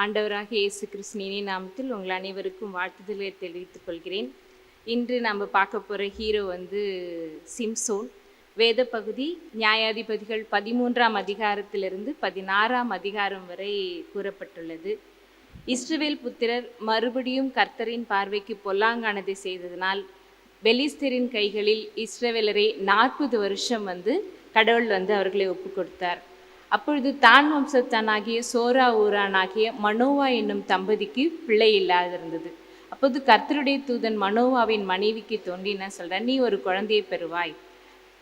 ஆண்டவராக இயேசு கிறிஸ்துவின் நாமத்தில் உங்கள் அனைவருக்கும் வாழ்த்துதலை தெரிவித்துக் கொள்கிறேன். இன்று நம்ம பார்க்க போகிற ஹீரோ வந்து சிம்சோன். வேத பகுதி நியாயாதிபதிகள் பதிமூன்றாம் அதிகாரத்திலிருந்து பதினாறாம் அதிகாரம் வரை கூறப்பட்டுள்ளது. இஸ்ரவேல் புத்திரர் மறுபடியும் கர்த்தரின் பார்வைக்கு பொல்லாங்கானதை செய்ததனால் பெலிஸ்தரின் கைகளில் இஸ்ரவேலரை நாற்பது வருஷம் வந்து கடவுள் வந்து அவர்களை ஒப்பு கொடுத்தார் அப்பொழுது தான் வம்சத்தானாகிய சோரா ஊரானாகிய மனோவா என்னும் தம்பதிக்கு பிள்ளை இல்லாதிருந்தது. அப்போது கர்த்தருடைய தூதன் மனோவாவின் மனைவிக்கு தோன்றி என்ன சொல்ற நீ ஒரு குழந்தையை பெறுவாய்.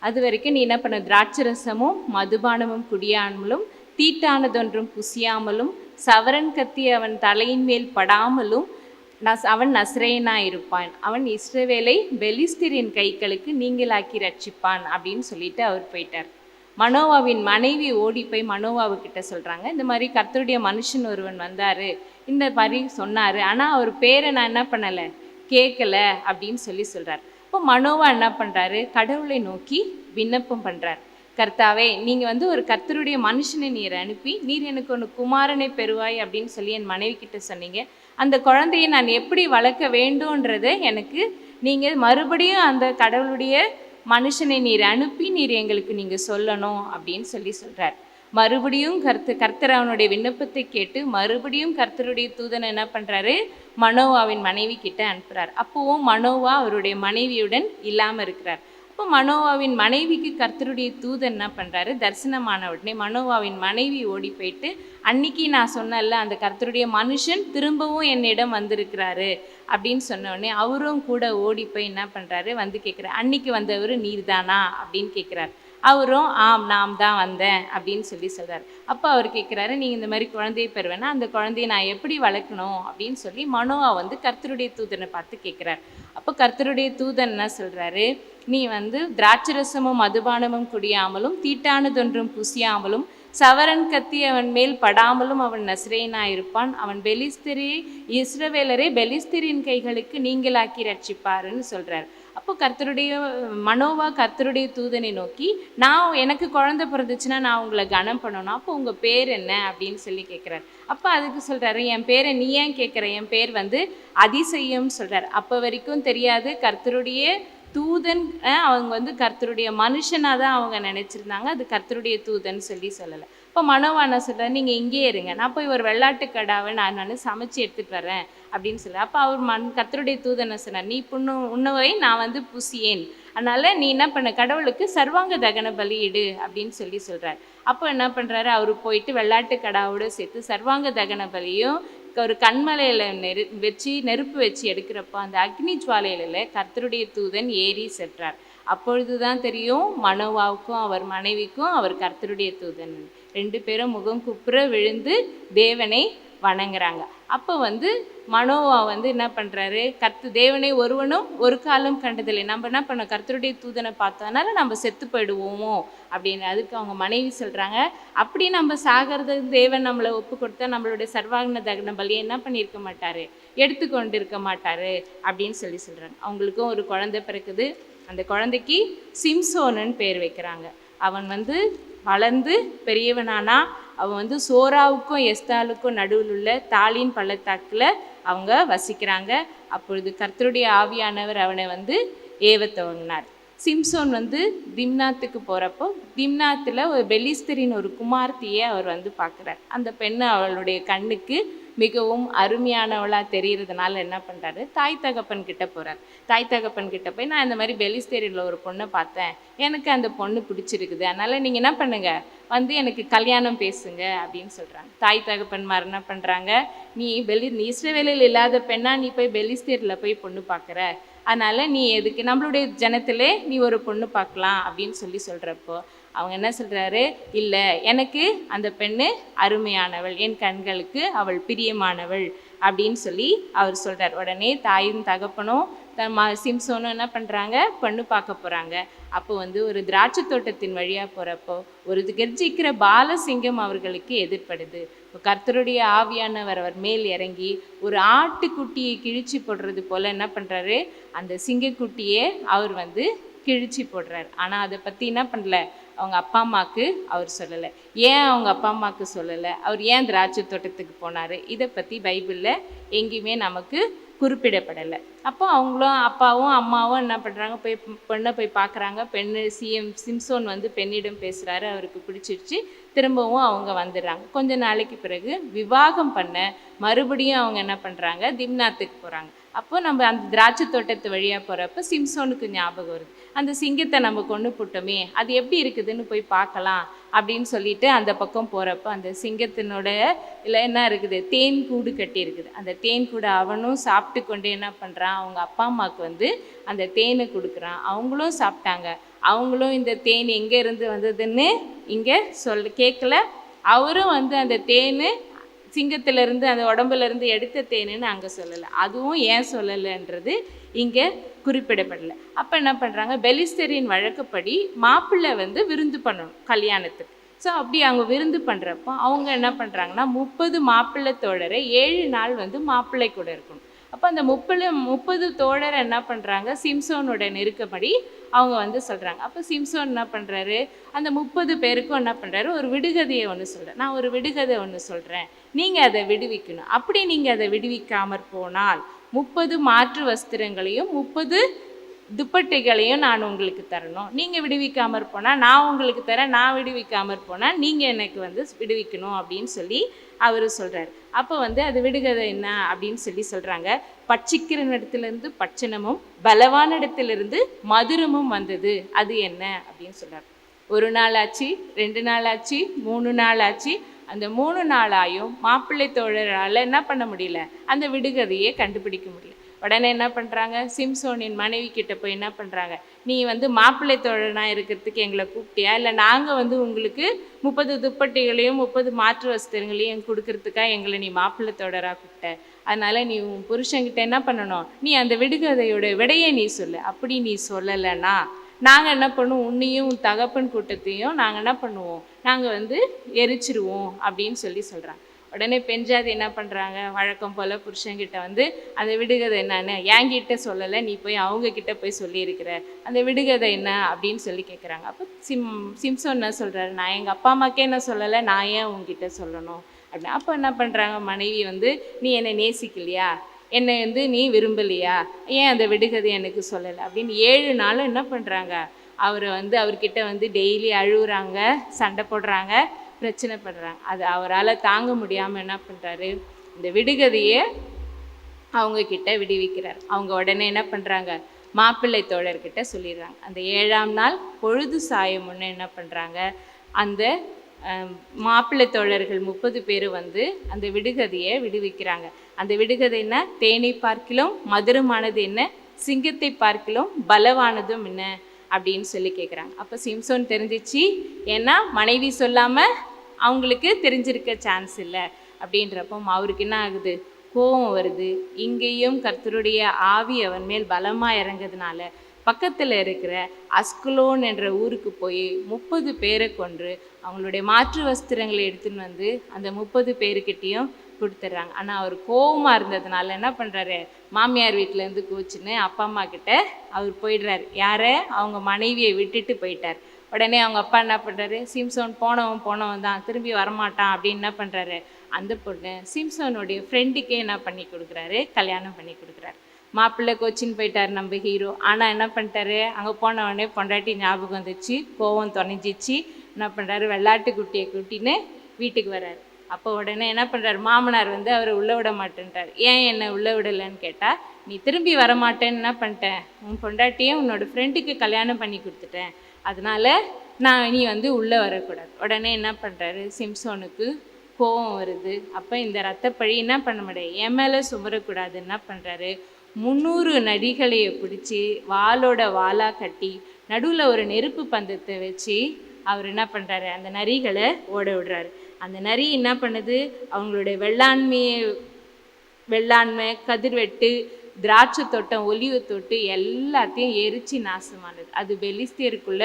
அது வரைக்கும் நீ என்ன பண்ண? திராட்சரசமும் மதுபானமும் குடியாமலும் தீட்டானதொன்றும் புசியாமலும் சவரன் கத்தி அவன் தலையின் மேல் படாமலும் நஸ் அவன் நஸ்ரேனா இருப்பான். அவன் இஸ்ரவேலை பெலிஸ்திரின் கைகளுக்கு நீங்களாக்கி ரட்சிப்பான் அப்படின்னு சொல்லிட்டு அவர் போயிட்டார். மனோவாவின் மனைவி ஓடி போய் மனோவாவுக்கிட்ட சொல்கிறாங்க இந்த மாதிரி கர்த்தருடைய மனுஷன் ஒருவன் வந்தார். இந்த மாதிரி சொன்னார். ஆனால் அவர் பேரை நான் என்ன பண்ணலை? கேட்கல அப்படின்னு சொல்லி சொல்கிறார் இப்போ மனோவா என்ன பண்ணுறாரு கடவுளை நோக்கி விண்ணப்பம் பண்ணுறார் கர்த்தாவே நீங்கள் வந்து ஒரு கர்த்தருடைய மனுஷனை நீர் அனுப்பி நீர் எனக்கு ஒன்று குமாரனை பெறுவாய் அப்படின்னு சொல்லி என் மனைவி கிட்ட சொன்னீங்க. அந்த குழந்தையை நான் எப்படி வளர்க்க வேண்டும்ன்றதை எனக்கு நீங்கள் மறுபடியும் அந்த கடவுளுடைய மனுஷனை நீர் அனுப்பி நீர் எங்களுக்கு நீங்கள் சொல்லணும் அப்படின்னு சொல்லி சொல்கிறார் மறுபடியும் கர்த்து கர்த்தர் அவனுடைய விண்ணப்பத்தை கேட்டு மறுபடியும் கர்த்தருடைய தூதன் என்ன பண்ணுறாரு மனோவாவின் மனைவி கிட்ட அனுப்புகிறார் அப்போவும் மனோவா அவருடைய மனைவியுடன் இல்லாமல் இருக்கிறார். இப்போ மனோவாவின் மனைவிக்கு கர்த்தருடைய தூதன் என்ன பண்ணுறாரு தரிசனமான உடனே மனோவாவின் மனைவி ஓடி போயிட்டு அன்னைக்கு நான் சொன்னேன்ல அந்த கர்த்தருடைய மனுஷன் திரும்பவும் என்னிடம் வந்திருக்கிறாரு. அப்படின்னு சொன்ன உடனே அவரும் கூட ஓடி போய் என்ன பண்ணுறாரு வந்து கேட்குறாரு அன்னைக்கு வந்தவர் நீர்தானா? அப்படின்னு கேட்குறாரு. அவரும் ஆம் நாம் தான் வந்தேன் அப்படின்னு சொல்லி சொல்கிறார் அப்போ அவர் கேட்குறாரு நீங்கள் இந்த மாதிரி குழந்தையை பெறுவேன்னா அந்த குழந்தையை நான் எப்படி வளர்க்கணும்? அப்படின்னு சொல்லி மனோவா வந்து கர்த்தருடைய தூதனை பார்த்து கேட்குறார் அப்போ கர்த்தருடைய தூதன் என்ன சொல்கிறாரு நீ வந்து திராட்சரசமும் மதுபானமும் குடியாமலும் தீட்டானதொன்றும் புசியாமலும் சவரன் கத்தி அவன் மேல் படாமலும் அவன் நசிரேனாயிருப்பான். அவன் பெலிஸ்திரி இஸ்ரவேலரை பெலிஸ்திரின் கைகளுக்கு நீங்களாக்கி ரட்சிப்பாருன்னு சொல்கிறார் அப்போ கர்த்தருடைய மனோவா கர்த்தருடைய தூதனை நோக்கி நான் எனக்கு குழந்தை பிறந்துச்சுன்னா நான் உங்களை கனம் பண்ணணும். அப்போ உங்கள் பேர் என்ன? அப்படின்னு சொல்லி கேட்குறாரு அப்போ அதுக்கு சொல்கிறாரு என் பேரை நீ ஏன் கேட்குற என் பேர் வந்து அதிசயம் சொல்கிறார் அப்போ வரைக்கும் தெரியாது கர்த்தருடைய தூதன் அவங்க வந்து கர்த்தருடைய மனுஷனாக தான் அவங்க நினச்சிருந்தாங்க. அது கர்த்தருடைய தூதன் சொல்லி சொல்லலை. இப்போ மனோவான சொல்கிறார் நீங்கள் இங்கேயே இருங்க. நான் போய் ஒரு வெள்ளாட்டு கடாவை நான் நான் சமைச்சு எடுத்துகிட்டு வரேன் அப்படின்னு சொல்லி அப்போ அவர் மண் கத்தருடைய தூதனை சொன்னார் நீ புண்ணு உணவை நான் வந்து புசியேன். அதனால் நீ என்ன பண்ண? கடவுளுக்கு சர்வாங்க தகன பலியிடு அப்படின்னு சொல்லி சொல்கிறார் அப்போ என்ன பண்ணுறாரு அவர் போயிட்டு வெள்ளாட்டு கடாவோடு சேர்த்து சர்வாங்க தகன பலியும் ஒரு கண்மலையில் நெரு வச்சு நெருப்பு வச்சு எடுக்கிறப்போ அந்த அக்னி ஜுவாலையில கர்த்தருடைய தூதன் ஏறி சென்றார். அப்பொழுது தான் தெரியும் மனோவாவுக்கும் அவர் மனைவிக்கும் அவர் கர்த்தருடைய தூதன். ரெண்டு பேரும் முகம் குப்புற விழுந்து தேவனை வணங்குறாங்க. அப்போ வந்து மனோவா வந்து என்ன பண்ணுறாரு கர்த்து தேவனை ஒருவனும் ஒரு காலம் கண்டதில்லை. நம்ம என்ன பண்ணோம்? கர்த்தருடைய தூதனை பார்த்தோம்னால நம்ம செத்து போயிடுவோமோ? அப்படின்னு அதுக்கு அவங்க மனைவி சொல்கிறாங்க அப்படி நம்ம சாகிறது தேவன் நம்மளை ஒப்பு கொடுத்தா நம்மளுடைய சர்வாகன தகன பலியை என்ன பண்ணியிருக்க மாட்டார்? எடுத்துக்கொண்டு இருக்க மாட்டார் அப்படின்னு சொல்லி சொல்கிறாங்க அவங்களுக்கும் ஒரு குழந்தை பிறக்குது. அந்த குழந்தைக்கு சிம்சோனுன்னு பேர் வைக்கிறாங்க. அவன் வந்து வளர்ந்து பெரியவனானா அவன் வந்து சோராவுக்கும் எஸ்தாலுக்கும் நடுவில் உள்ள தாலின் பள்ளத்தாக்கில் அவங்க வசிக்கிறாங்க. அப்பொழுது கர்த்தருடைய ஆவியானவர் அவனை வந்து ஏவ துவங்கினார் சிம்சோன் வந்து திம்னாத்துக்கு போகிறப்போ திம்னாத்தில் ஒரு பெலிஸ்தரின் ஒரு குமார்த்தியை அவர் வந்து பார்க்குறார். அந்த பெண்ணு அவளுடைய கண்ணுக்கு மிகவும் அருமையானவளாக தெரிகிறதுனால என்ன பண்ணுறாரு தாய் தகப்பன் கிட்ட போகிறார் தாய் தகப்பன் கிட்ட போய் நான் இந்த மாதிரி பெலிஸ்தேரியில் ஒரு பொண்ணை பார்த்தேன். எனக்கு அந்த பொண்ணு பிடிச்சிருக்குது. அதனால் நீங்கள் என்ன பண்ணுங்கள் வந்து எனக்கு கல்யாணம் பேசுங்க அப்படின்னு சொல்கிறாங்க தாய் தகப்பன்மார் என்ன பண்ணுறாங்க நீ வெளி நீ இஸ்ரவேலில் இல்லாத பெண்ணா நீ போய் பெலிஸ்தேரில் போய் பொண்ணு பார்க்குற அதனால் நீ எதுக்கு நம்மளுடைய ஜனத்திலே நீ ஒரு பொண்ணு பார்க்கலாம் அப்படின்னு சொல்லி சொல்கிறப்போ அவங்க என்ன சொல்கிறாரு இல்லை எனக்கு அந்த பெண்ணு அருமையானவள் என் கண்களுக்கு அவள் பிரியமானவள் அப்படின்னு சொல்லி அவர் சொல்கிறார் உடனே தாயும் தகப்பனும் த- ம சிம்சோனும் என்ன பண்ணுறாங்க பொண்ணு பார்க்க போகிறாங்க அப்போ வந்து ஒரு திராட்சை தோட்டத்தின் வழியாக போகிறப்போ ஒரு கர்ஜிக்கிற பாலசிங்கம் அவர்களுக்கு எதிர்ப்படுது கர்த்தருடைய ஆவியானவர் அவர் மேல் இறங்கி ஒரு ஆட்டுக்குட்டியை கிழிச்சு போடுறது போல் என்ன பண்ணுறாரு அந்த சிங்கக்குட்டியை அவர் வந்து கிழிச்சு போடுறாரு. ஆனால் அதை பற்றி என்ன பண்ணல? அவங்க அப்பா அம்மாவுக்கு அவர் சொல்லலை. ஏன் அவங்க அப்பா அம்மாவுக்கு சொல்லலை? அவர் ஏன் திராட்சை தோட்டத்துக்கு போனார்? இதை பற்றி பைபிளில் எங்கேயுமே நமக்கு குறிப்பிடப்படலை. அப்போ அவங்களும் அப்பாவும் அம்மாவும் என்ன பண்ணுறாங்க போய் பெண்ணை போய் பார்க்குறாங்க பெண்ணு சிஎம் சிம்சோன் வந்து பெண்ணிடம் பேசுகிறாரு அவருக்கு பிடிச்சிருச்சு. திரும்பவும் அவங்க வந்துடுறாங்க. கொஞ்ச நாளைக்கு பிறகு விவாகம் பண்ண மறுபடியும் அவங்க என்ன பண்ணுறாங்க திம்னாத்துக்கு போகிறாங்க அப்போ நம்ம அந்த திராட்சை தோட்டத்து வழியாக போகிறப்ப சிம்சோனுக்கு ஞாபகம் வருது. அந்த சிங்கத்தை நம்ம கொண்டு போட்டோமே அது எப்படி இருக்குதுன்னு போய் பார்க்கலாம் அப்படின்னு சொல்லிட்டு அந்த பக்கம் போகிறப்ப அந்த சிங்கத்தினோட இல்லை என்ன இருக்குது? தேன் கூடு கட்டி இருக்குது அந்த தேன் கூடு அவனும் சாப்பிட்டு கொண்டு என்ன பண்ணுறான் அவங்க அப்பா அம்மாவுக்கு வந்து அந்த தேனை கொடுக்குறான். அவங்களும் சாப்பிட்டாங்க. அவங்களும் இந்த தேன் எங்கே இருந்து வந்ததுன்னு இங்கே சொல் கேட்கல. அவரும் வந்து அந்த தேன் சிங்கத்திலிருந்து அந்த உடம்புலேருந்து எடுத்த தேனுன்னு அங்கே சொல்லலை. அதுவும் ஏன் சொல்லலைன்றது இங்கே குறிப்பிடப்படலை. அப்போ என்ன பண்ணுறாங்க பெலிஸ்தரின் வழக்கப்படி மாப்பிள்ளை வந்து விருந்து பண்ணணும் கல்யாணத்துக்கு. ஸோ அப்படி அவங்க விருந்து பண்ணுறப்போ அவங்க என்ன பண்ணுறாங்கன்னா முப்பது மாப்பிள்ளை தோழரை ஏழு நாள் வந்து மாப்பிள்ளை கூட இருக்கணும். அப்போ அந்த முப்பது முப்பது தோழரை என்ன பண்ணுறாங்க சிம்சோனோட நெருக்கப்படி அவங்க வந்து சொல்கிறாங்க அப்போ சிம்சோன் என்ன பண்ணுறாரு அந்த முப்பது பேருக்கும் என்ன பண்ணுறாரு ஒரு விடுகதையை ஒன்று சொல்கிறேன் நான் ஒரு விடுகதை ஒன்று சொல்கிறேன் நீங்கள் அதை விடுவிக்கணும். அப்படி நீங்கள் அதை விடுவிக்காமற் போனால் முப்பது மாற்று வஸ்திரங்களையும் முப்பது துப்பட்டைகளையும் நான் உங்களுக்கு தரணும். நீங்கள் விடுவிக்காமற் போனால் நான் உங்களுக்கு தரேன். நான் விடுவிக்காமற் போனால் நீங்கள் எனக்கு வந்து விடுவிக்கணும் அப்படின்னு சொல்லி அவர் சொல்கிறார் அப்போ வந்து அது விடுகதை என்ன அப்படின்னு சொல்லி சொல்கிறாங்க பட்சிக்கிற இடத்துலேருந்து பட்சணமும் பலவான இடத்துலேருந்து மதுரமும் வந்தது. அது என்ன அப்படின்னு சொல்கிறார் ஒரு நாள் ஆச்சு ரெண்டு நாள் ஆச்சு மூணு நாள் ஆச்சு அந்த மூணு நாளாயும் மாப்பிள்ளை தோழரால் என்ன பண்ண முடியல? அந்த விடுகதையை கண்டுபிடிக்க முடியல. உடனே என்ன பண்ணுறாங்க சிம்சோனின் மனைவி கிட்ட போய் என்ன பண்ணுறாங்க நீ வந்து மாப்பிள்ளை தோழனாக இருக்கிறதுக்கு எங்களை கூப்பிட்டியா? இல்லை நாங்கள் வந்து உங்களுக்கு முப்பது துப்பட்டிகளையும் முப்பது மாற்று வஸ்திரங்களையும் கொடுக்கறதுக்காக எங்களை நீ மாப்பிள்ளை தோழராக கூப்பிட்ட? அதனால் நீ உன் புருஷன்கிட்ட என்ன பண்ணணும்? நீ அந்த விடுகதையோட விடையை நீ சொல்லு. அப்படி நீ சொல்லலைன்னா நாங்கள் என்ன பண்ணுவோம்? உன்னையும் உன் தகப்பன் கூட்டத்தையும் நாங்கள் என்ன பண்ணுவோம்? நாங்கள் வந்து எரிச்சிருவோம் அப்படின்னு சொல்லி சொல்கிறாங்க உடனே பெண்ஜாதி என்ன பண்ணுறாங்க வழக்கம் போல் புருஷங்கிட்ட வந்து அந்த விடுகதை என்னன்னு என்கிட்ட சொல்லலை நீ போய் அவங்கக்கிட்ட போய் சொல்லியிருக்கிற. அந்த விடுகதை என்ன? அப்படின்னு சொல்லி கேட்குறாங்க அப்போ சிம் சிம்சோன் என்ன சொல்கிறாரு நான் எங்கள் அப்பா அம்மாக்கே என்ன சொல்லலை நான் ஏன் உங்ககிட்ட சொல்லணும்? அப்படின்னு. அப்போ என்ன பண்ணுறாங்க மனைவி வந்து நீ என்னை நேசிக்கலையா? என்னை வந்து நீ விரும்பலையா? ஏன் அந்த விடுகதை எனக்கு சொல்லலை? அப்படின்னு ஏழு நாளும் என்ன பண்ணுறாங்க அவரை வந்து அவர்கிட்ட வந்து டெய்லி அழுகுறாங்க சண்டை போடுறாங்க. பிரச்சனை படுறாங்க. அது அவரால் தாங்க முடியாமல் என்ன பண்ணுறாரு இந்த விடுகதையை அவங்க கிட்ட விடுவிக்கிறார். அவங்க உடனே என்ன பண்ணுறாங்க மாப்பிள்ளை தோழர்கிட்ட சொல்லிடுறாங்க. அந்த ஏழாம் நாள் பொழுது சாயம் முன்னே என்ன பண்ணுறாங்க அந்த மாப்பிள்ளை தோழர்கள் முப்பது பேர் வந்து அந்த விடுகதையை விடுவிக்கிறாங்க. அந்த விடுகதை என்ன? தேனை பார்க்கிலும் மதுரமானது என்ன? சிங்கத்தை பார்க்கிலும் பலவானதும் என்ன? அப்படின்னு சொல்லி கேட்குறாங்க அப்போ சிம்சோன் தெரிஞ்சிச்சு. ஏன்னா மனைவி சொல்லாமல் அவங்களுக்கு தெரிஞ்சிருக்க சான்ஸ் இல்லை. அப்படின்றப்போ அவருக்கு என்ன ஆகுது? கோபம் வருது. இங்கேயும் கர்த்தருடைய ஆவி அவன் மேல் பலமாக இறங்குறதுனால பக்கத்தில் இருக்கிற அஸ்குலோன் என்ற ஊருக்கு போய் முப்பது பேரை கொன்று அவங்களுடைய மாற்று வஸ்திரங்களை எடுத்துன்னு வந்து அந்த முப்பது பேருக்கிட்டேயும் கொடுத்துட்றாங்க. ஆனால் அவர் கோவமாக இருந்ததுனால என்ன பண்ணுறாரு மாமியார் வீட்டிலேருந்து கோச்சின்னு அப்பா அம்மா கிட்ட அவர் போயிடுறாரு. யாரை? அவங்க மனைவியை விட்டுட்டு போயிட்டார். உடனே அவங்க அப்பா என்ன பண்ணுறாரு சிம்சோன் போனவன் போனவன் தான் திரும்பி வரமாட்டான் அப்படின்னு என்ன பண்ணுறாரு அந்த பொண்ணு சிம்சோனுடைய ஃப்ரெண்டுக்கே என்ன பண்ணி கொடுக்குறாரு? கல்யாணம் பண்ணி கொடுக்குறாரு. மாப்பிள்ளை கோச்சின்னு போயிட்டார் நம்ம ஹீரோ ஆனால் என்ன பண்ணிட்டாரு? அங்கே போன உடனே பொண்டாட்டி ஞாபகம் வந்துச்சு கோவம் தொலைஞ்சிச்சு. என்ன பண்ணுறாரு வெள்ளாட்டு குட்டியை கூட்டின்னு வீட்டுக்கு வர்றாரு. அப்போ உடனே என்ன பண்ணுறாரு மாமனார் வந்து அவரை உள்ளே விட மாட்டேன்ட்டார் ஏன் என்னை உள்ளே விடலைன்னு கேட்டால் நீ திரும்பி வரமாட்டேன்னு என்ன பண்ணிட்டேன் உன் பொண்டாட்டியே உன்னோட ஃப்ரெண்டுக்கு கல்யாணம் பண்ணி கொடுத்துட்டேன். அதனால் நான் நீ வந்து உள்ளே வரக்கூடாது. உடனே என்ன பண்ணுறாரு சிம்சோனுக்கு கோபம் வருது. அப்போ இந்த ரத்தப்பழி என்ன பண்ண முடியாது என் மேலே சுமரக்கூடாது. என்ன பண்ணுறாரு முந்நூறு நடிகளையை பிடிச்சி வாளோட வாலாக கட்டி நடுவில் ஒரு நெருப்பு பந்தத்தை வச்சு அவர் என்ன பண்ணுறாரு அந்த நரிகளை ஓட விடுறாரு. அந்த நரி என்ன பண்ணுது? அவங்களுடைய வெள்ளாண்மையை வெள்ளாண்மை கதிர்வெட்டு திராட்சை தோட்டம் ஒலிவு தொட்டு எல்லாத்தையும் எரிச்சு நாசமானது. அது பெலிஸ்தியருக்குள்ள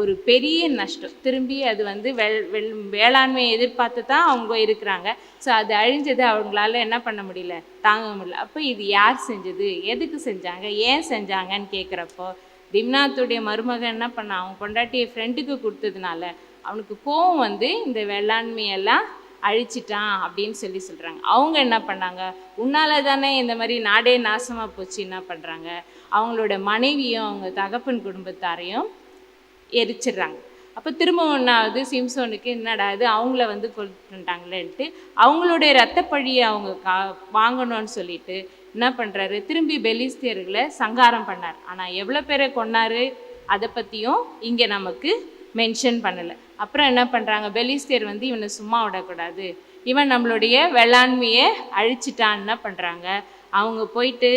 ஒரு பெரிய நஷ்டம். திரும்பி அது வந்து வெள் வெள் வேளாண்மையை எதிர்பார்த்து தான் அவங்க இருக்கிறாங்க. ஸோ அது அழிஞ்சது அவங்களால என்ன பண்ண முடியல? தாங்க முடியல. அப்போ இது யார் செஞ்சது? எதுக்கு செஞ்சாங்க? ஏன் செஞ்சாங்கன்னு கேட்குறப்போ திம்னாத்துடைய மருமகன் என்ன பண்ணான் அவன் பொண்டாட்டியை ஃப்ரெண்டுக்கு கொடுத்ததுனால அவனுக்கு கோவம் வந்து இந்த வேளாண்மையெல்லாம் அழிச்சிட்டான் அப்படின்னு சொல்லி சொல்கிறாங்க அவங்க என்ன பண்ணாங்க? உன்னால தானே இந்த மாதிரி நாடே நாசமாக போச்சு என்ன பண்ணுறாங்க அவங்களோட மனைவியும் அவங்க தகப்பன் குடும்பத்தாரையும் எரிச்சிடுறாங்க. அப்போ திரும்ப ஒன்றாவது சிம்சோனுக்கு என்னடா இது? அவங்கள வந்து கொண்டுட்டாங்களேன்ட்டு அவங்களுடைய ரத்தப்பழியை அவங்க கா வாங்கணும்னு சொல்லிட்டு என்ன பண்ணுறாரு திரும்பி பெலிஸ்தியர்களை சங்காரம் பண்ணார். ஆனால் எவ்வளோ பேரை கொண்டாரு அதை பற்றியும் இங்கே நமக்கு மென்ஷன் பண்ணலை. அப்புறம் என்ன பண்ணுறாங்க பெலிஸ்தியர் வந்து இவனை சும்மா விடக்கூடாது. இவன் நம்மளுடைய வேளாண்மையை அழிச்சிட்டான்னு என்ன பண்ணுறாங்க அவங்க போயிட்டு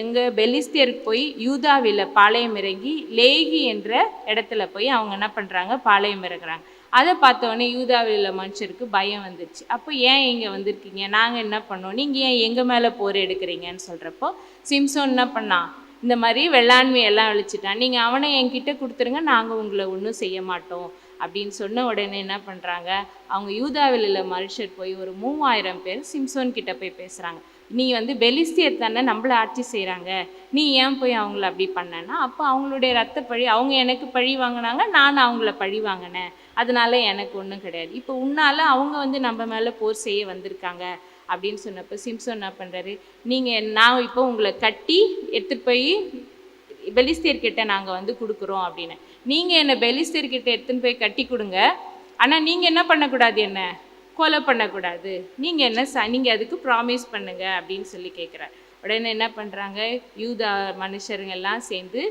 எங்கள் பெலிஸ்தியருக்கு போய் யூதாவில் பாளையம் இறங்கி லேகி என்ற இடத்துல போய் அவங்க என்ன பண்ணுறாங்க பாளையம் இறங்குறாங்க. அதை பார்த்தோன்னே யூதாவில் மனுஷருக்கு பயம் வந்துருச்சு. அப்போ ஏன் இங்கே வந்திருக்கீங்க? நாங்கள் என்ன பண்ணோம்? நீங்கள் ஏன் எங்கள் மேலே போர் எடுக்கிறீங்கன்னு சொல்கிறப்போ சிம்சோன் என்ன பண்ணான் இந்த மாதிரி வெள்ளாண்மை எல்லாம் அழிச்சிட்டான். நீங்கள் அவனை என்கிட்ட கொடுத்துருங்க நாங்கள் உங்களை ஒன்றும் செய்ய மாட்டோம். அப்படின்னு சொன்ன உடனே என்ன பண்ணுறாங்க அவங்க யூதாவில் உள்ள மனுஷர் போய் ஒரு மூவாயிரம் பேர் சிம்சோன் கிட்ட போய் பேசுகிறாங்க நீ வந்து பெலிஸ்தியர் தானே நம்மளை ஆட்சி செய்கிறாங்க நீ ஏன் போய் அவங்கள அப்படி பண்ணேன்னா அப்போ அவங்களுடைய ரத்த பழி அவங்க எனக்கு பழி வாங்கினாங்க நான் அவங்கள பழி வாங்கினேன். அதனால எனக்கு ஒன்றும் கிடையாது. இப்போ உன்னால் அவங்க வந்து நம்ம மேலே போர் செய்ய வந்திருக்காங்க அப்படின்னு சொன்னப்போ சிம்சோன் என்ன பண்ணுறாரு நீங்கள் நான் இப்போ உங்களை கட்டி எடுத்துகிட்டு போய் பெலிஸ்தியர்கிட்ட நாங்கள் வந்து கொடுக்குறோம் அப்படின்னு. நீங்கள் என்னை பெலிஸ்தியர்கிட்ட எடுத்துன்னு போய் கட்டி கொடுங்க. ஆனால் நீங்கள் என்ன பண்ணக்கூடாது என்ன? கொலை பண்ணக்கூடாது. நீங்கள் என்ன ச நீங்கள் அதுக்கு ப்ராமிஸ் பண்ணுங்க அப்படின்னு சொல்லி கேட்குறாரு உடனே என்ன பண்ணுறாங்க யூதா மனுஷருங்க எல்லாம் சேர்ந்து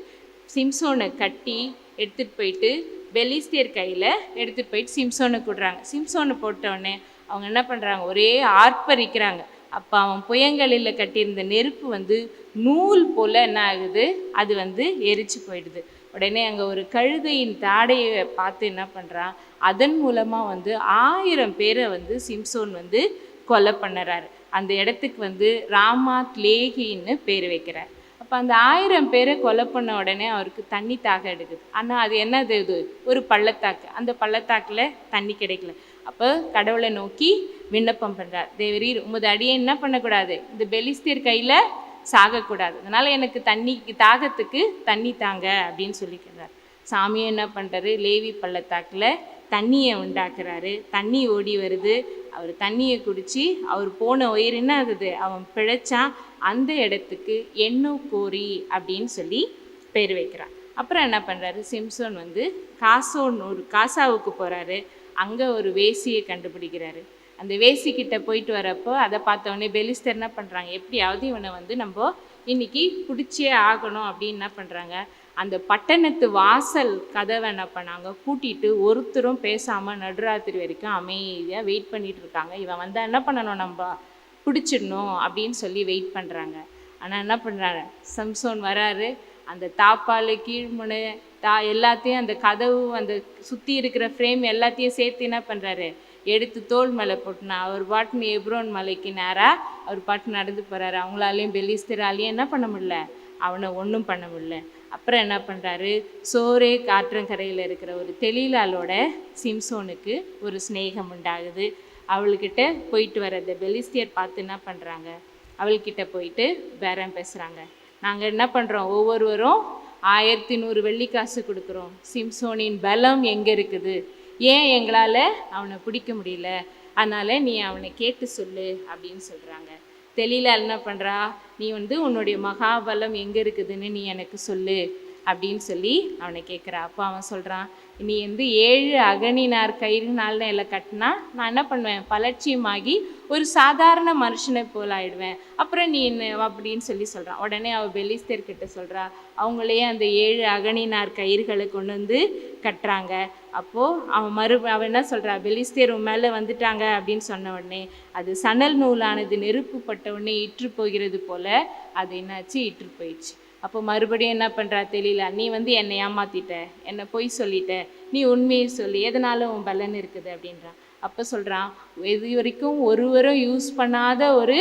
சிம்சோனை கட்டி எடுத்துகிட்டு போயிட்டு பெலிஸ்தியர் கையில் எடுத்துகிட்டு போயிட்டு சிம்சோனை கொடுறாங்க சிம்சோனை போட்டவுடனே அவங்க என்ன பண்ணுறாங்க ஒரே ஆர்ப்பரிக்கிறாங்க. அப்போ அவன் புயங்களில் கட்டியிருந்த நெருப்பு வந்து நூல் போல் என்ன ஆகுது? அது வந்து எரிச்சு போயிடுது. உடனே அங்கே ஒரு கழுதையின் தாடையை பார்த்து என்ன பண்ணுறான் அதன் மூலமாக வந்து ஆயிரம் பேரை வந்து சிம்சோன் வந்து கொலை பண்ணுறாரு. அந்த இடத்துக்கு வந்து ராமாத் லேகின்னு பேர் வைக்கிறார். அப்போ அந்த ஆயிரம் பேரை கொலை பண்ண உடனே அவருக்கு தண்ணி தாக எடுக்குது. ஆனால் அது என்னது இது? ஒரு பள்ளத்தாக்கு. அந்த பள்ளத்தாக்கில் தண்ணி கிடைக்கல. அப்போ கடவுளை நோக்கி விண்ணப்பம் பண்ணுறார் தேவரீர் உமது அடியை என்ன பண்ணக்கூடாது? இந்த பெலிஸ்தீர் கையில் சாகக்கூடாது. அதனால் எனக்கு தண்ணி தாகத்துக்கு தண்ணி தாங்க அப்படின்னு சொல்லிக்கிறார் சாமியை என்ன பண்ணுறாரு லேவி பள்ளத்தாக்கில் தண்ணியை உண்டாக்குறாரு. தண்ணி ஓடி வருது. அவர் தண்ணியை குடித்து அவர் போன உயிர் என்ன ஆகுது? அவன் பிழைச்சான் அந்த இடத்துக்கு எண்ணு கோரி அப்படின்னு சொல்லி பேர் வைக்கிறான் அப்புறம் என்ன பண்ணுறாரு சிம்சோன் வந்து காசோன் ஒரு காசாவுக்கு போகிறாரு அங்கே ஒரு வேசியை கண்டுபிடிக்கிறாரு. அந்த வேசிக்கிட்ட போயிட்டு வரப்போ அதை பார்த்தவொடனே பெலிஸ்தர் என்ன பண்ணுறாங்க எப்படியாவது இவனை வந்து நம்ம இன்னைக்கு பிடிச்சே ஆகணும் அப்படின்னு என்ன பண்ணுறாங்க அந்த பட்டணத்து வாசல் கதவை என்ன பண்ணாங்க? கூட்டிட்டு ஒருத்தரும் பேசாமல் நடுராத்திரி வரைக்கும் அமைதியாக வெயிட் பண்ணிட்டு இருக்காங்க. இவன் வந்தால் என்ன பண்ணணும்? நம்ம பிடிச்சிடணும் அப்படின்னு சொல்லி வெயிட் பண்ணுறாங்க ஆனால் என்ன பண்ணுறாங்க சம்சோன் வராரு. அந்த தாப்பால் கீழ்முனை தா எல்லாத்தையும் அந்த கதவு அந்த சுற்றி இருக்கிற ஃப்ரேம் எல்லாத்தையும் சேர்த்து என்ன பண்ணுறாரு எடுத்து தோல் மலை போட்டுனா அவர் பாட்டுன்னு எப்ரோன் மலைக்கு நேராக அவர் பாட்டு நடந்து போகிறாரு அவங்களாலையும் பெலிஸ்தராலையும் என்ன பண்ண முடியல? அவனை ஒன்றும் பண்ண முடியல. அப்புறம் என்ன பண்ணுறாரு சோரே காற்றங்கரையில் இருக்கிற ஒரு தெளிலாளோட சிம்சோனுக்கு ஒரு சிநேகம் உண்டாகுது. அவள்கிட்ட போயிட்டு வர இந்த பெலிஸ்தியர் பார்த்து என்ன பண்ணுறாங்க அவள்கிட்ட போயிட்டு பேரம் பேசுகிறாங்க நாங்கள் என்ன பண்ணுறோம் ஒவ்வொருவரும் ஆயிரத்தி நூறு வெள்ளிக்காசு கொடுக்குறோம். சிம்சோனின் பலம் எங்கே இருக்குது? ஏன் எங்களால் அவனை பிடிக்க முடியல? அதனால் நீ அவனை கேட்டு சொல்லு அப்படின்னு சொல்கிறாங்க தெளில என்ன பண்ணுறா நீ வந்து உன்னுடைய மகாபலம் எங்கே இருக்குதுன்னு நீ எனக்கு சொல்லு. அப்படின்னு சொல்லி அவனை கேட்குறா அப்போ அவன் சொல்கிறான் நீ வந்து ஏழு அகனினார் கயிறுனால எல்லாம் கட்டினா நான் என்ன பண்ணுவேன்? பலட்சியமாகி ஒரு சாதாரண மனுஷனை போல் ஆயிடுவேன். அப்புறம் நீ என்ன அப்படின்னு சொல்லி சொல்கிறான் உடனே அவள் பெலிஸ்தர்கிட்ட சொல்கிறா அவங்களே அந்த ஏழு அகனினார் கயிறுகளை கொண்டு வந்து கட்டுறாங்க. அப்போது அவன் மறு அவன் என்ன சொல்கிறா பெலிஸ்தேர் உன் மேலே வந்துட்டாங்க அப்படின்னு சொன்ன உடனே அது சணல் நூலானது நெருப்பு பட்ட உடனே இற்று போகிறது போல் அது என்னாச்சு? இற்று போயிடுச்சு. அப்போ மறுபடியும் என்ன பண்ணுறா தெரியல நீ வந்து என்னை ஏமாத்திட்ட என்னை பொய் சொல்லிட்ட நீ உண்மையை சொல்லி எதனால உன் பலன் இருக்குது அப்படின்றான் அப்போ சொல்கிறான் இது வரைக்கும் ஒருவரும் யூஸ் பண்ணாத ஒரு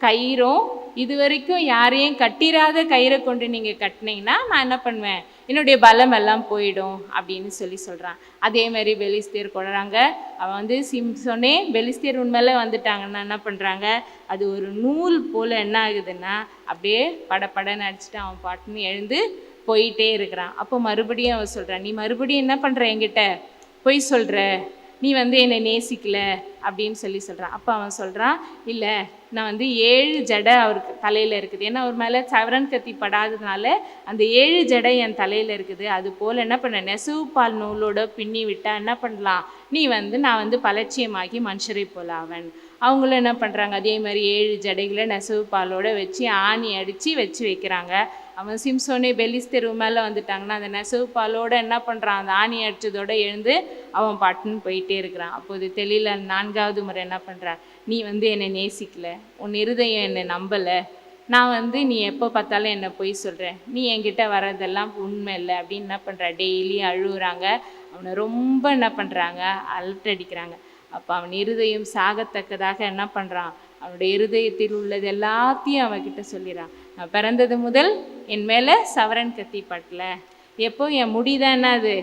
கயிறும் இது வரைக்கும் யாரையும் கட்டிராத கயிறை கொண்டு நீங்கள் கட்டினீங்கன்னா நான் என்ன பண்ணுவேன்? என்னுடைய பலம் எல்லாம் போயிடும் அப்படின்னு சொல்லி சொல்கிறான் அதே மாதிரி பெலிஸ்தீர் கொள்றாங்க அவன் வந்து சிம்சோனே பெலிஸ்தீர் உண்மையில வந்துட்டாங்கன்னா என்ன பண்ணுறாங்க அது ஒரு நூல் போல் என்ன ஆகுதுன்னா அப்படியே படப்படன்னு அடிச்சுட்டு அவன் பாட்டுன்னு எழுந்து போயிட்டே இருக்கிறான். அப்போ மறுபடியும் அவன் சொல்கிறான் நீ மறுபடியும் என்ன பண்ணுற என்கிட்ட? பொய் சொல்கிற நீ வந்து என்னை நேசிக்கல அப்படின்னு சொல்லி சொல்கிறான் அப்போ அவன் சொல்கிறான் இல்லை நான் வந்து ஏழு ஜடை அவருக்கு தலையில் இருக்குது. ஏன்னா அவர் மேலே சவரன் கத்தி படாததுனால அந்த ஏழு ஜடை என் தலையில் இருக்குது. அது போல் என்ன பண்ண நெசவு பால் நூலோட பின்னி விட்டால் என்ன பண்ணலாம்? நீ வந்து நான் வந்து பலட்சியமாகி மனுஷரை போல அவன் அவங்களும் என்ன பண்ணுறாங்க அதே மாதிரி ஏழு ஜடைகளை நெசவு பாலோடு வச்சு ஆணி அடித்து வச்சு வைக்கிறாங்க. அவன் சிம்சோனே பெலிஸ் தெருவு மேலே வந்துட்டாங்கன்னா அந்த நெசவு பாலோட என்ன பண்ணுறான் அந்த ஆணி அடித்ததோடு எழுந்து அவன் பாட்டுன்னு போயிட்டே இருக்கிறான். அப்போது தெளில நான்காவது முறை என்ன பண்ணுறான் நீ வந்து என்னை நேசிக்கல. உன் இருதயம் என்னை நம்பலை. நான் வந்து நீ எப்போ பார்த்தாலும் என்னை பொய் சொல்கிறேன் நீ என்கிட்ட வர்றதெல்லாம் உண்மை இல்லை. அப்படின்னு என்ன பண்ணுற டெய்லி அழுகுறாங்க அவனை ரொம்ப என்ன பண்ணுறாங்க அலட்டடிக்கிறாங்க. அப்போ அவன் இருதயம் சாகத்தக்கதாக என்ன பண்ணுறான் அவனுடைய இருதயத்தில் உள்ளது எல்லாத்தையும் அவகிட்ட சொல்லிடுறான் நான் பிறந்தது முதல் என் மேலே சவரன் கத்தி பட்டல எப்போ என் முடி தான் என்னது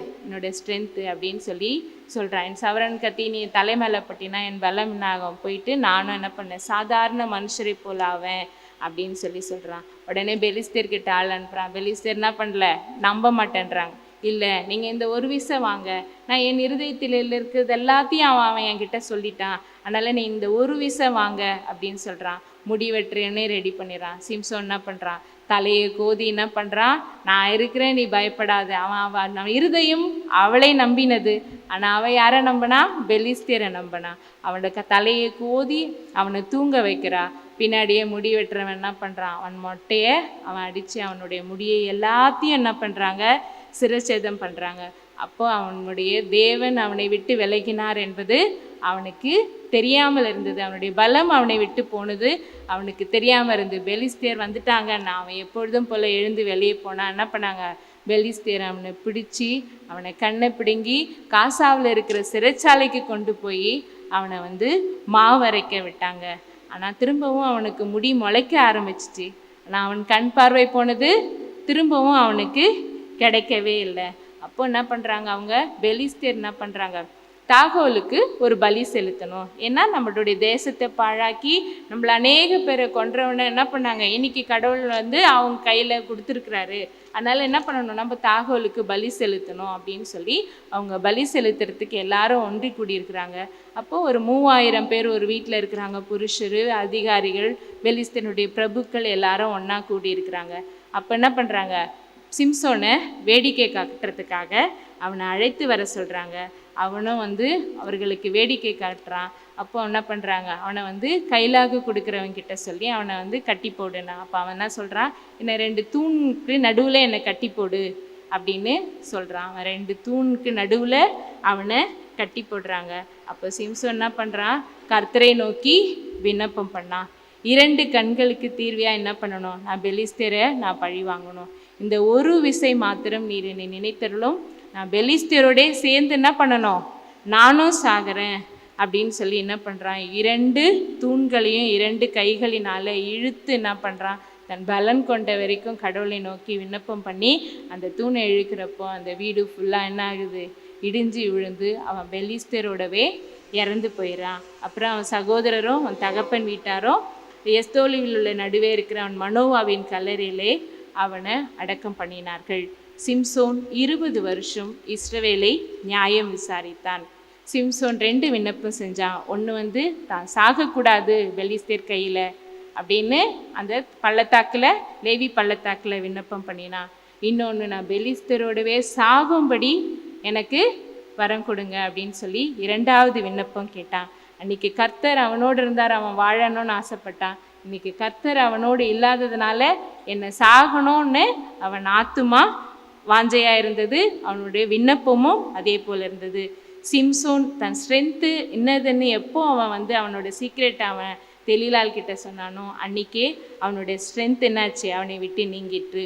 ஸ்ட்ரென்த்து அப்படின்னு சொல்லி சொல்கிறான் என் சவரன் கத்தி நீ தலை மேலே பட்டினா என் பலம் என்னாகும்? போயிட்டு நானும் என்ன பண்ணேன்? சாதாரண மனுஷரை போல ஆவேன் அப்படின்னு சொல்லி சொல்கிறான் உடனே பெலிஸ்தர்கிட்ட ஆள் அனுப்புகிறான் பெலிஸ்தர் என்ன பண்ணல? நம்ப மாட்டேன்றாங்க. இல்லை நீங்கள் இந்த ஒரு விசை வாங்க. நான் என் இருதயத்தில் இருக்கிறது எல்லாத்தையும் அவன் அவன் என்கிட்ட சொல்லிட்டான். அதனால் நீ இந்த ஒரு விசை வாங்க அப்படின்னு சொல்கிறான் முடி வெட்டுறேன்னே ரெடி பண்ணிடுறான். சிம்சோன் என்ன பண்ணுறான் தலையை கோதி என்ன பண்ணுறான் நான் இருக்கிறேன் நீ பயப்படாத. அவன் அவன் நம்ம இருதயம் அவளை நம்பினது. ஆனால் அவன் யாரை நம்பினா? பெலிஸ்தியரை நம்பினா. அவனோட க தலையை கோதி அவனை தூங்க வைக்கிறா. பின்னாடியே முடி வெட்டுறவன் என்ன பண்ணுறான் அவன் மொட்டையை அவன் அடித்து அவனுடைய முடியை எல்லாத்தையும் என்ன பண்ணுறாங்க சிரச்சேதம் பண்ணுறாங்க அப்போ அவனுடைய தேவன் அவனை விட்டு விலகினார் என்பது அவனுக்கு தெரியாமல் இருந்தது. அவனுடைய பலம் அவனை விட்டு போனது. அவனுக்கு தெரியாமல் இருந்தது பெலிஸ்தியர் வந்துட்டாங்க. நான் அவன் எப்பொழுதும் போல் எழுந்து வெளியே போனான் என்ன பண்ணாங்க? பெலிஸ்தியர் அவனை பிடிச்சி அவனை கண்ணை பிடுங்கி காசாவில் இருக்கிற சிறைச்சாலைக்கு கொண்டு போய் அவனை வந்து மாவரைக்க விட்டாங்க. ஆனால் திரும்பவும் அவனுக்கு முடி முளைக்க ஆரம்பிச்சிச்சு. ஆனால் அவன் கண் பார்வை போனது திரும்பவும் அவனுக்கு கிடைக்கவே இல்லை. அப்போ என்ன பண்ணுறாங்க அவங்க? பெலிஸ்தேர் என்ன பண்ணுறாங்க தாகோலுக்கு ஒரு பலி செலுத்தணும். ஏன்னா நம்மளுடைய தேசத்தை பாழாக்கி நம்மள அநேக பேரை கொன்றவனை என்ன பண்ணாங்க? இன்னைக்கு கடவுள் வந்து அவங்க கையில் கொடுத்துருக்குறாரு. அதனால் என்ன பண்ணணும்? நம்ம தாகோலுக்கு பலி செலுத்தணும் அப்படின்னு சொல்லி அவங்க பலி செலுத்துறதுக்கு எல்லாரும் ஒன்றி கூடியிருக்கிறாங்க. அப்போது ஒரு மூவாயிரம் பேர் ஒரு வீட்டில் இருக்கிறாங்க. புருஷர் அதிகாரிகள் பெலிஸ்தனுடைய பிரபுக்கள் எல்லாரும் ஒன்றா கூடியிருக்கிறாங்க. அப்போ என்ன பண்ணுறாங்க சிம்சோனை வேடிக்கை காட்டுறதுக்காக அவனை அழைத்து வர சொல்கிறாங்க அவனும் வந்து அவர்களுக்கு வேடிக்கை காட்டுறான். அப்போ என்ன பண்ணுறாங்க அவனை வந்து கைலாகு கொடுக்குறவங்க கிட்ட சொல்லி அவனை வந்து கட்டி போடுனா. அப்போ அவன் என்ன சொல்கிறான் என்னை ரெண்டு தூணுக்கு நடுவில் என்னை கட்டி போடு அப்படின்னு சொல்கிறான் அவன் ரெண்டு தூணுக்கு நடுவில் அவனை கட்டி போடுறாங்க. அப்போ சிம்சோன் என்ன பண்ணுறான் கர்த்தரை நோக்கி விண்ணப்பம் பண்ணான். இரண்டு கண்களுக்கு தீர்வியாக என்ன பண்ணணும்? நான் பெலிஸ்தரை நான் பழி வாங்கணும். இந்த ஒரு விசை மாத்திரம் நீர் என்னை நினைத்தருளும். நான் பெலிஸ்தரோடே சேர்ந்து என்ன பண்ணணும்? நானும் சாகிறேன். அப்படின்னு சொல்லி என்ன பண்ணுறான் இரண்டு தூண்களையும் இரண்டு கைகளினால் இழுத்து என்ன பண்ணுறான் தன் பலன் கொண்ட வரைக்கும் கடவுளை நோக்கி விண்ணப்பம் பண்ணி அந்த தூணை இழுக்கிறப்போ அந்த வீடு ஃபுல்லாக என்ன ஆகுது? இடிஞ்சு விழுந்து அவன் பெலிஸ்தரோடவே இறந்து போயிடறான் அப்புறம் அவன் சகோதரரும் அவன் தகப்பன் வீட்டாரும் எஸ்தோலிவில் உள்ள நடுவே இருக்கிற அவன் மனோவாவின் கல்லறையிலே அவனை அடக்கம் பண்ணினார்கள். சிம்சோன் இருபது வருஷம் இஸ்ரவேலை நியாயம் விசாரித்தான். சிம்சோன் ரெண்டு விண்ணப்பம் செஞ்சான் ஒன்று வந்து தான் சாகக்கூடாது பெலிஸ்தேர் கையில் அப்படின்னு அந்த பள்ளத்தாக்கில் லேவி பள்ளத்தாக்கில் விண்ணப்பம் பண்ணினான் இன்னொன்று நான் பெலிஸ்தரோடவே சாகும்படி எனக்கு வரம் கொடுங்க அப்படின்னு சொல்லி இரண்டாவது விண்ணப்பம் கேட்டான். அன்றைக்கி கர்த்தர் அவனோடு இருந்தார் அவன் வாழணும்னு ஆசைப்பட்டான். இன்னைக்கு கர்த்தர் அவனோடு இல்லாததுனால என்னை சாகணும்னு அவன் ஆத்துமா வாஞ்சையா இருந்தது அவனுடைய விண்ணப்பமும் அதே போல் இருந்தது. சிம்சோன் தன் ஸ்ட்ரென்த்து என்னதுன்னு எப்போ அவன் வந்து அவனோட சீக்ரெட் அவன் தெளிலால் கிட்ட சொன்னானோ அன்னைக்கே அவனுடைய ஸ்ட்ரென்த் என்னாச்சு? அவனை விட்டு நீங்கிட்டு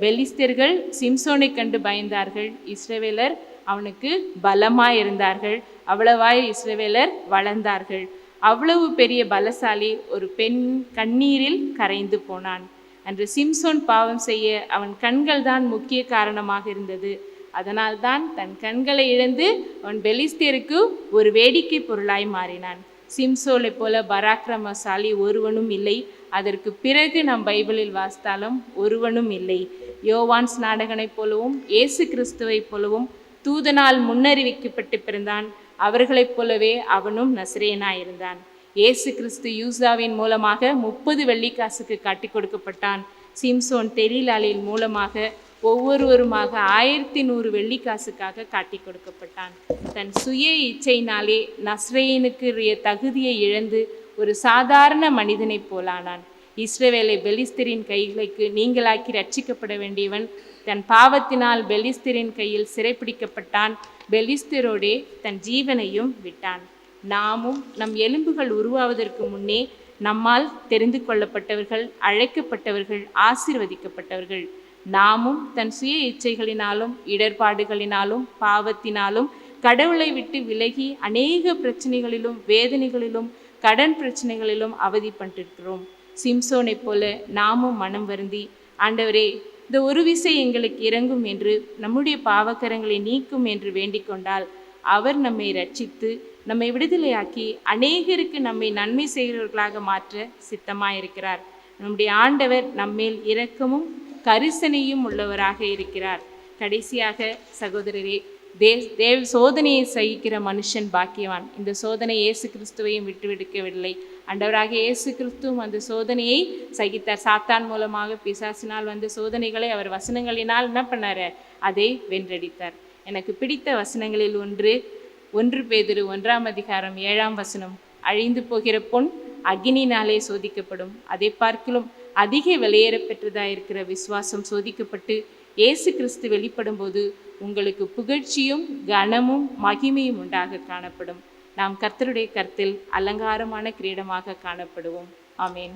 பெலிஸ்தர்கள் சிம்சோனை கண்டு பயந்தார்கள். இஸ்ரவேலர் அவனுக்கு பலமாக இருந்தார்கள் அவ்வளவாய் இஸ்ரவேலர் வளர்ந்தார்கள். அவ்வளவு பெரிய பலசாலி ஒரு பெண் கண்ணீரில் கரைந்து போனான். அன்று சிம்சோன் பாவம் செய்ய அவன் கண்கள் தான் முக்கிய காரணமாக இருந்தது. அதனால்தான் தன் கண்களை இழந்து அவன் பெலிஸ்தியருக்கு ஒரு வேடிக்கை பொருளாய் மாறினான். சிம்சோலை போல பராக்கிரமசாலி ஒருவனும் இல்லை. அதற்கு பிறகு நம் பைபிளில் வாசித்தாலும் ஒருவனும் இல்லை. யோவான் ஸ்நாடகனைப் போலவும் இயேசு கிறிஸ்துவைப் போலவும் தூதனால் முன்னறிவிக்கப்பட்டு பிறந்தான். அவர்களைப் போலவே அவனும் நசிரேனாயிருந்தான் இயேசு கிறிஸ்து யூசாவின் மூலமாக முப்பது வெள்ளிக்காசுக்கு காட்டி கொடுக்கப்பட்டான். சிம்சோன் தெரிலாளின் மூலமாக ஒவ்வொருவருமாக ஆயிரத்தி நூறு வெள்ளிக்காசுக்காக காட்டி கொடுக்கப்பட்டான். தன் சுய இச்சையினாலே நஸ்ரேயனுக்குரிய தகுதியை இழந்து ஒரு சாதாரண மனிதனைப் போலானான். இஸ்ரவேலை பெலிஸ்தரின் கைகளுக்கு நீங்களாக்கி ரட்சிக்கப்பட வேண்டியவன் தன் பாவத்தினால் பெலிஸ்தரின் கையில் சிறைப்பிடிக்கப்பட்டான். பெலிஸ்தரோடே தன் ஜீவனையும் விட்டான். நாமும் நம் எலும்புகள் உருவாவதற்கு முன்னே நம்மால் தெரிந்து கொள்ளப்பட்டவர்கள் அழைக்கப்பட்டவர்கள் ஆசிர்வதிக்கப்பட்டவர்கள். நாமும் தன் சுய இச்சைகளினாலும் இடர்பாடுகளினாலும் பாவத்தினாலும் கடவுளை விட்டு விலகி அநேக பிரச்சனைகளிலும் வேதனைகளிலும் கடன் பிரச்சனைகளிலும் அவதிப்பட்டிருக்கிறோம். சிம்சோனைப் போல நாமும் மனம் வருந்தி ஆண்டவரே இந்த ஒரு விசை எங்களுக்கு இறங்கும் என்று நம்முடைய பாவக்கரங்களை நீக்கும் என்று வேண்டிக்கொண்டால் அவர் நம்மை ரட்சித்து நம்மை விடுதலையாக்கி அநேகருக்கு நம்மை நன்மை செய்கிறவர்களாக மாற்ற சித்தமாயிருக்கிறார். நம்முடைய ஆண்டவர் நம்மேல் இரக்கமும் கரிசனையும் உள்ளவராக இருக்கிறார். கடைசியாக சகோதரரே தே தேவ் சோதனையை சகிக்கிற மனுஷன் பாக்கியவான். இந்த சோதனை இயேசு கிறிஸ்துவையும் விட்டுவிடுக்கவில்லை அண்டவராக இயேசு கிறிஸ்துவும் அந்த சோதனையை சகித்தார். சாத்தான் மூலமாக பிசாசினால் வந்த சோதனைகளை அவர் வசனங்களினால் என்ன பண்ணார்? அதை வென்றடித்தார். எனக்கு பிடித்த வசனங்களில் ஒன்று ஒன்று பேதிரு ஒன்றாம் அதிகாரம் ஏழாம் வசனம். அழிந்து போகிற பொன் அக்னினாலே சோதிக்கப்படும். அதை பார்க்கிலும் அதிக விலையேற பெற்றதாயிருக்கிற விசுவாசம் சோதிக்கப்பட்டு இயேசு கிறிஸ்து வெளிப்படும் போது உங்களுக்கு புகழ்ச்சியும் கனமும் மகிமையும் உண்டாக காணப்படும். நாம் கர்த்தருடைய கருத்தில் அலங்காரமான கிரீடமாக காணப்படுவோம். ஆமேன்.